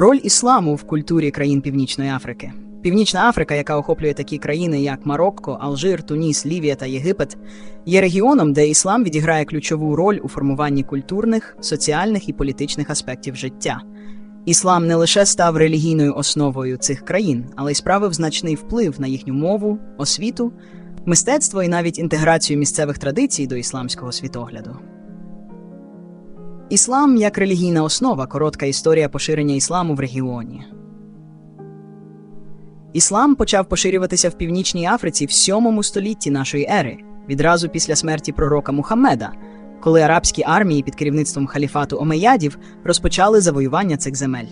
Роль ісламу в культурі країн Північної Африки. Північна Африка, яка охоплює такі країни, як Марокко, Алжир, Туніс, Лівія та Єгипет, є регіоном, де іслам відіграє ключову роль у формуванні культурних, соціальних і політичних аспектів життя. Іслам не лише став релігійною основою цих країн, але й справив значний вплив на їхню мову, освіту, мистецтво і навіть інтеграцію місцевих традицій до ісламського світогляду. Іслам як релігійна основа коротка історія поширення ісламу в регіоні. Іслам почав поширюватися в Північній Африці в 7 столітті нашої ери, відразу після смерті пророка Мухаммеда, коли арабські армії під керівництвом халіфату Омеядів розпочали завоювання цих земель.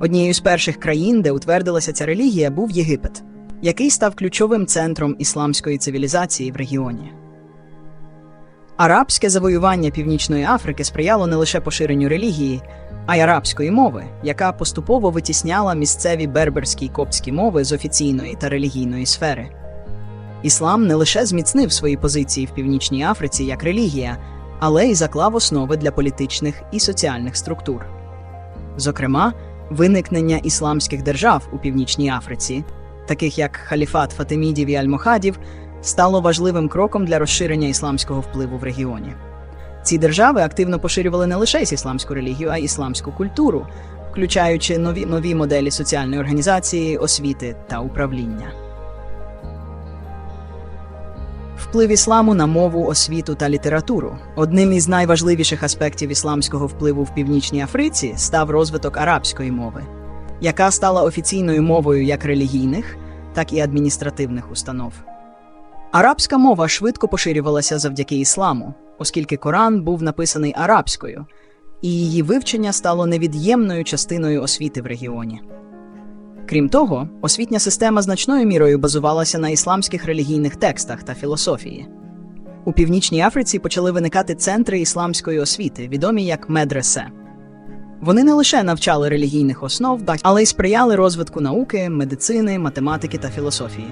Однією з перших країн, де утвердилася ця релігія, був Єгипет, який став ключовим центром ісламської цивілізації в регіоні. Арабське завоювання Північної Африки сприяло не лише поширенню релігії, а й арабської мови, яка поступово витісняла місцеві берберські й коптські мови з офіційної та релігійної сфери. Іслам не лише зміцнив свої позиції в Північній Африці як релігія, але й заклав основи для політичних і соціальних структур. Зокрема, виникнення ісламських держав у Північній Африці, таких як халіфат Фатимідів і Аль-Мохадів, стало важливим кроком для розширення ісламського впливу в регіоні. Ці держави активно поширювали не лише ісламську релігію, а й ісламську культуру, включаючи нові, нові моделі соціальної організації, освіти та управління. Вплив ісламу на мову, освіту та літературу. Одним із найважливіших аспектів ісламського впливу в Північній Африці став розвиток арабської мови, яка стала офіційною мовою як релігійних, так і адміністративних установ. Арабська мова швидко поширювалася завдяки ісламу, оскільки Коран був написаний арабською, і її вивчення стало невід'ємною частиною освіти в регіоні. Крім того, освітня система значною мірою базувалася на ісламських релігійних текстах та філософії. У Північній Африці почали виникати центри ісламської освіти, відомі як медресе. Вони не лише навчали релігійних основ, але й сприяли розвитку науки, медицини, математики та філософії.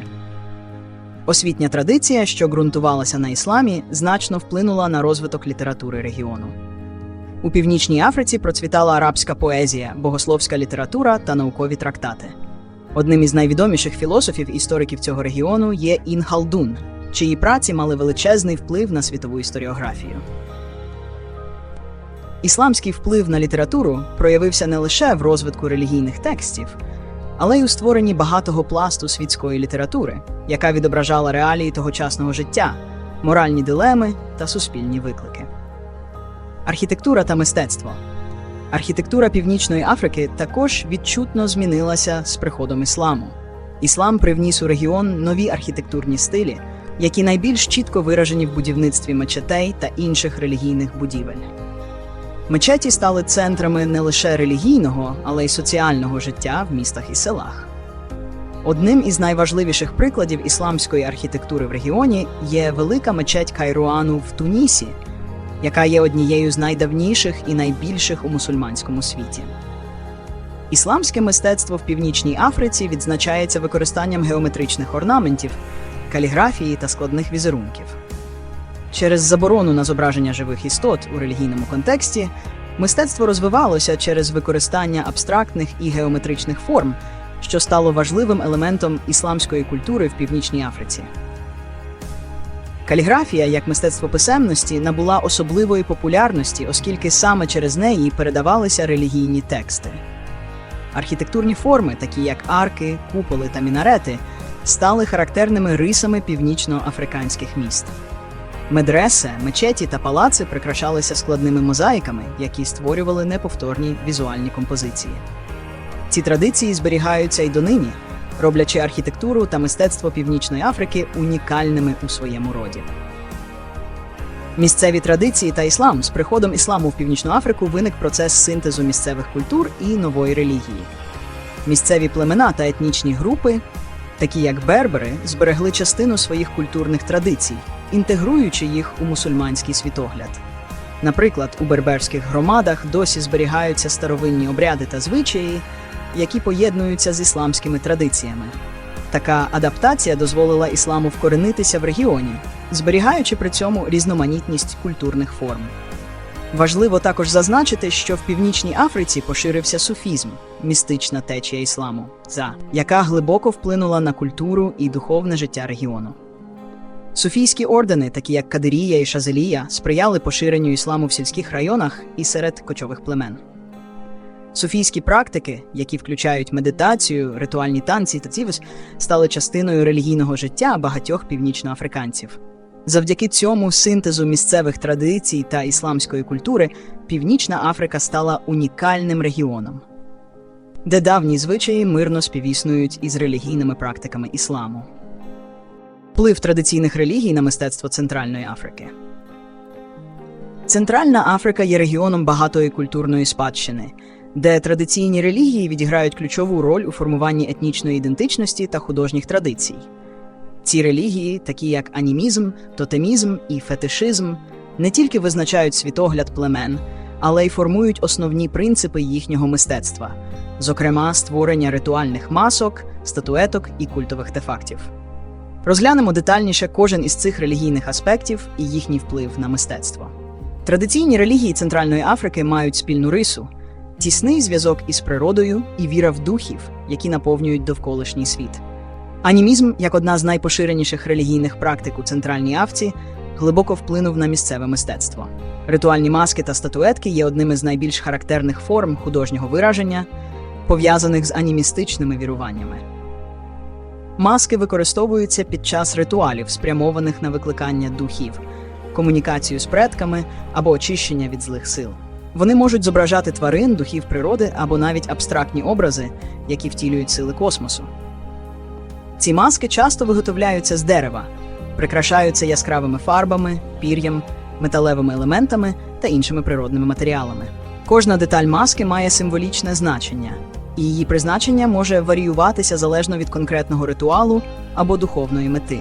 Освітня традиція, що ґрунтувалася на ісламі, значно вплинула на розвиток літератури регіону. У Північній Африці процвітала арабська поезія, богословська література та наукові трактати. Одним із найвідоміших філософів істориків цього регіону є Ін Халдун, чиї праці мали величезний вплив на світову історіографію. Ісламський вплив на літературу проявився не лише в розвитку релігійних текстів, але й у створенні багатого пласту світської літератури, яка відображала реалії тогочасного життя, моральні дилеми та суспільні виклики. Архітектура та мистецтво. Архітектура Північної Африки також відчутно змінилася з приходом ісламу. Іслам привніс у регіон нові архітектурні стилі, які найбільш чітко виражені в будівництві мечетей та інших релігійних будівель. Мечеті стали центрами не лише релігійного, але й соціального життя в містах і селах. Одним із найважливіших прикладів ісламської архітектури в регіоні є велика мечеть Кайруану в Тунісі, яка є однією з найдавніших і найбільших у мусульманському світі. Ісламське мистецтво в Північній Африці відзначається використанням геометричних орнаментів, каліграфії та складних візерунків. Через заборону на зображення живих істот у релігійному контексті мистецтво розвивалося через використання абстрактних і геометричних форм, що стало важливим елементом ісламської культури в Північній Африці. Каліграфія, як мистецтво писемності, набула особливої популярності, оскільки саме через неї передавалися релігійні тексти. Архітектурні форми, такі як арки, куполи та мінарети, стали характерними рисами північноафриканських міст. Медресе, мечеті та палаци прикрашалися складними мозаїками, які створювали неповторні візуальні композиції. Ці традиції зберігаються й донині, роблячи архітектуру та мистецтво Північної Африки унікальними у своєму роді. Місцеві традиції та іслам з приходом ісламу в Північну Африку виник процес синтезу місцевих культур і нової релігії. Місцеві племена та етнічні групи, такі як бербери, зберегли частину своїх культурних традицій, інтегруючи їх у мусульманський світогляд. Наприклад, у берберських громадах досі зберігаються старовинні обряди та звичаї, які поєднуються з ісламськими традиціями. Така адаптація дозволила ісламу вкоренитися в регіоні, зберігаючи при цьому різноманітність культурних форм. Важливо також зазначити, що в Північній Африці поширився суфізм, містична течія ісламу, за яка глибоко вплинула на культуру і духовне життя регіону. Суфійські ордени, такі як Кадирія і Шазелія, сприяли поширенню ісламу в сільських районах і серед кочових племен. Суфійські практики, які включають медитацію, ритуальні танці та цівус, стали частиною релігійного життя багатьох північноафриканців. Завдяки цьому синтезу місцевих традицій та ісламської культури Північна Африка стала унікальним регіоном, де давні звичаї мирно співіснують із релігійними практиками ісламу. Вплив традиційних релігій на мистецтво Центральної Африки. Центральна Африка є регіоном багатої культурної спадщини, де традиційні релігії відіграють ключову роль у формуванні етнічної ідентичності та художніх традицій. Ці релігії, такі як анімізм, тотемізм і фетишизм, не тільки визначають світогляд племен, але й формують основні принципи їхнього мистецтва, зокрема створення ритуальних масок, статуеток і культових артефактів. Розглянемо детальніше кожен із цих релігійних аспектів і їхній вплив на мистецтво. Традиційні релігії Центральної Африки мають спільну рису, тісний зв'язок із природою і віра в духів, які наповнюють довколишній світ. Анімізм, як одна з найпоширеніших релігійних практик у Центральній Афці, глибоко вплинув на місцеве мистецтво. Ритуальні маски та статуетки є одними з найбільш характерних форм художнього вираження, пов'язаних з анімістичними віруваннями. Маски використовуються під час ритуалів, спрямованих на викликання духів, комунікацію з предками або очищення від злих сил. Вони можуть зображати тварин, духів природи або навіть абстрактні образи, які втілюють сили космосу. Ці маски часто виготовляються з дерева, прикрашаються яскравими фарбами, пір'ям, металевими елементами та іншими природними матеріалами. Кожна деталь маски має символічне значення, і її призначення може варіюватися залежно від конкретного ритуалу або духовної мети.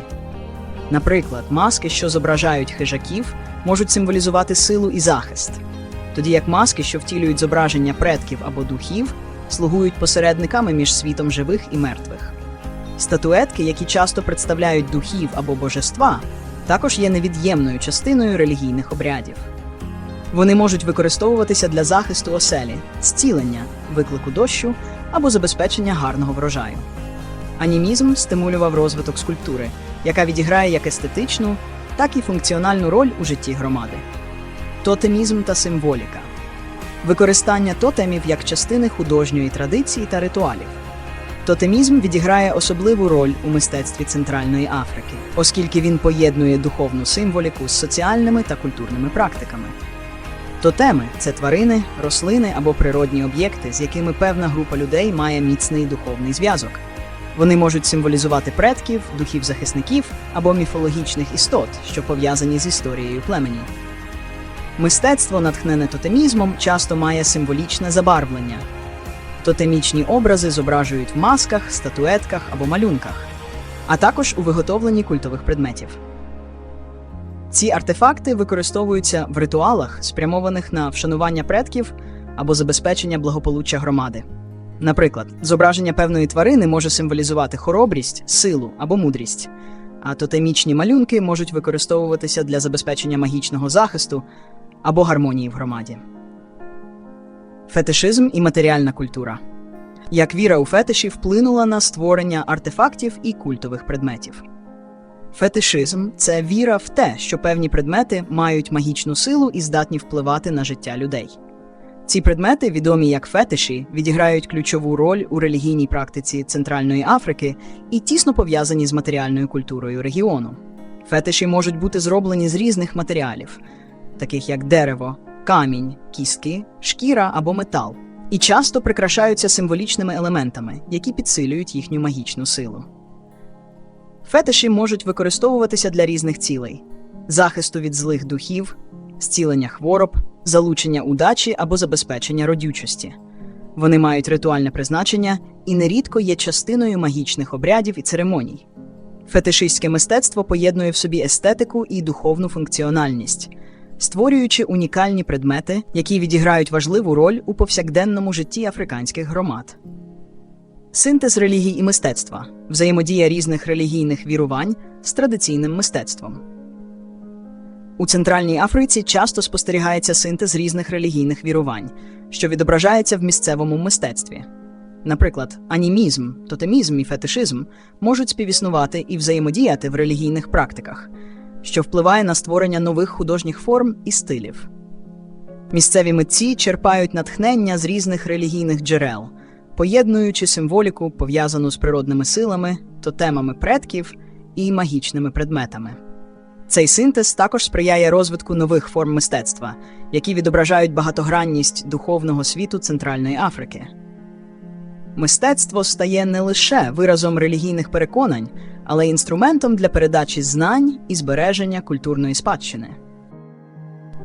Наприклад, маски, що зображають хижаків, можуть символізувати силу і захист, тоді як маски, що втілюють зображення предків або духів, слугують посередниками між світом живих і мертвих. Статуетки, які часто представляють духів або божества, також є невід'ємною частиною релігійних обрядів. Вони можуть використовуватися для захисту оселі, зцілення, виклику дощу або забезпечення гарного врожаю. Анімізм стимулював розвиток скульптури, яка відіграє як естетичну, так і функціональну роль у житті громади. Тотемізм та символіка використання тотемів як частини художньої традиції та ритуалів. Тотемізм відіграє особливу роль у мистецтві Центральної Африки, оскільки він поєднує духовну символіку з соціальними та культурними практиками. Тотеми це тварини, рослини або природні об'єкти, з якими певна група людей має міцний духовний зв'язок. Вони можуть символізувати предків, духів захисників або міфологічних істот, що пов'язані з історією племені. Мистецтво, натхнене тотемізмом, часто має символічне забарвлення. Тотемічні образи зображують в масках, статуетках або малюнках, а також у виготовленні культових предметів. Ці артефакти використовуються в ритуалах, спрямованих на вшанування предків або забезпечення благополуччя громади. Наприклад, зображення певної тварини може символізувати хоробрість, силу або мудрість, а тотемічні малюнки можуть використовуватися для забезпечення магічного захисту або гармонії в громаді. Фетишизм і матеріальна культура. Як віра у фетиші вплинула на створення артефактів і культових предметів. Фетишизм це віра в те, що певні предмети мають магічну силу і здатні впливати на життя людей. Ці предмети, відомі як фетиші, відіграють ключову роль у релігійній практиці Центральної Африки і тісно пов'язані з матеріальною культурою регіону. Фетиші можуть бути зроблені з різних матеріалів, таких як дерево, камінь, кістки, шкіра або метал, і часто прикрашаються символічними елементами, які підсилюють їхню магічну силу. Фетиші можуть використовуватися для різних цілей: захисту від злих духів, зцілення хвороб, залучення удачі або забезпечення родючості. Вони мають ритуальне призначення і нерідко є частиною магічних обрядів і церемоній. Фетишистське мистецтво поєднує в собі естетику і духовну функціональність, створюючи унікальні предмети, які відіграють важливу роль у повсякденному житті африканських громад. Синтез релігій і мистецтва взаємодія різних релігійних вірувань з традиційним мистецтвом. У Центральній Африці часто спостерігається синтез різних релігійних вірувань, що відображається в місцевому мистецтві. Наприклад, анімізм, тотемізм і фетишизм можуть співіснувати і взаємодіяти в релігійних практиках, що впливає на створення нових художніх форм і стилів. Місцеві митці черпають натхнення з різних релігійних джерел, поєднуючи символіку, пов'язану з природними силами, тотемами предків і магічними предметами. Цей синтез також сприяє розвитку нових форм мистецтва, які відображають багатогранність духовного світу Центральної Африки. Мистецтво стає не лише виразом релігійних переконань, але й інструментом для передачі знань і збереження культурної спадщини.